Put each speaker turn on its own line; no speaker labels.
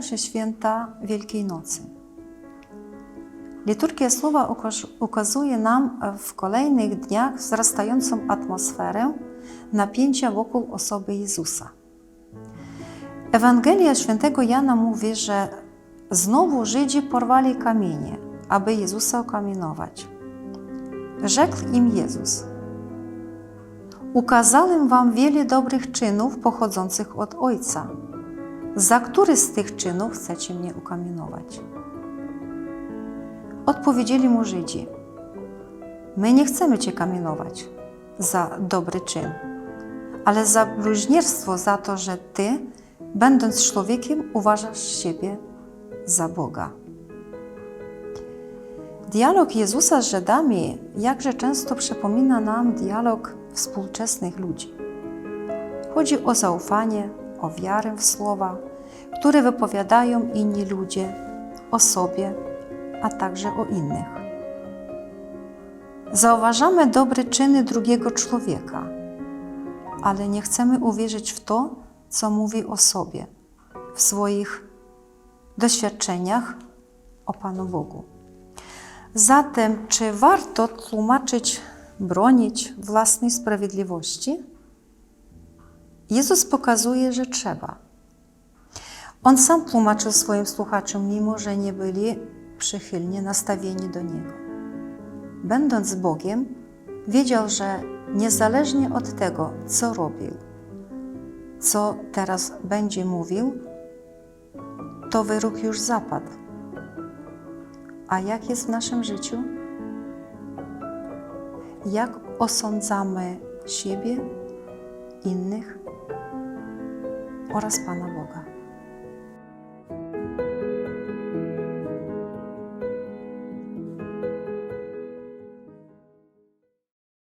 się święta Wielkiej Nocy. Liturgia słowa ukazuje nam w kolejnych dniach wzrastającą atmosferę napięcia wokół osoby Jezusa. Ewangelia świętego Jana mówi, że znowu Żydzi porwali kamienie, aby Jezusa okamienować. Rzekł im Jezus: Ukazałem wam wiele dobrych czynów pochodzących od Ojca. Za który z tych czynów chcecie mnie ukamienować? Odpowiedzieli mu Żydzi: My nie chcemy cię kamienować za dobry czyn, ale za bluźnierstwo, za to, że ty, będąc człowiekiem, uważasz siebie za Boga. Dialog Jezusa z Żydami jakże często przypomina nam dialog współczesnych ludzi. Chodzi o zaufanie, o wiarę w słowa, które wypowiadają inni ludzie o sobie, a także o innych. Zauważamy dobre czyny drugiego człowieka, ale nie chcemy uwierzyć w to, co mówi o sobie, w swoich doświadczeniach o Panu Bogu. Zatem, czy warto tłumaczyć, bronić własnej sprawiedliwości? Jezus pokazuje, że trzeba. On sam tłumaczył swoim słuchaczom, mimo że nie byli przychylnie nastawieni do Niego. Będąc Bogiem, wiedział, że niezależnie od tego, co robił, co teraz będzie mówił, to wyrok już zapadł. A jak jest w naszym życiu? Jak osądzamy siebie, innych oraz Pana Boga?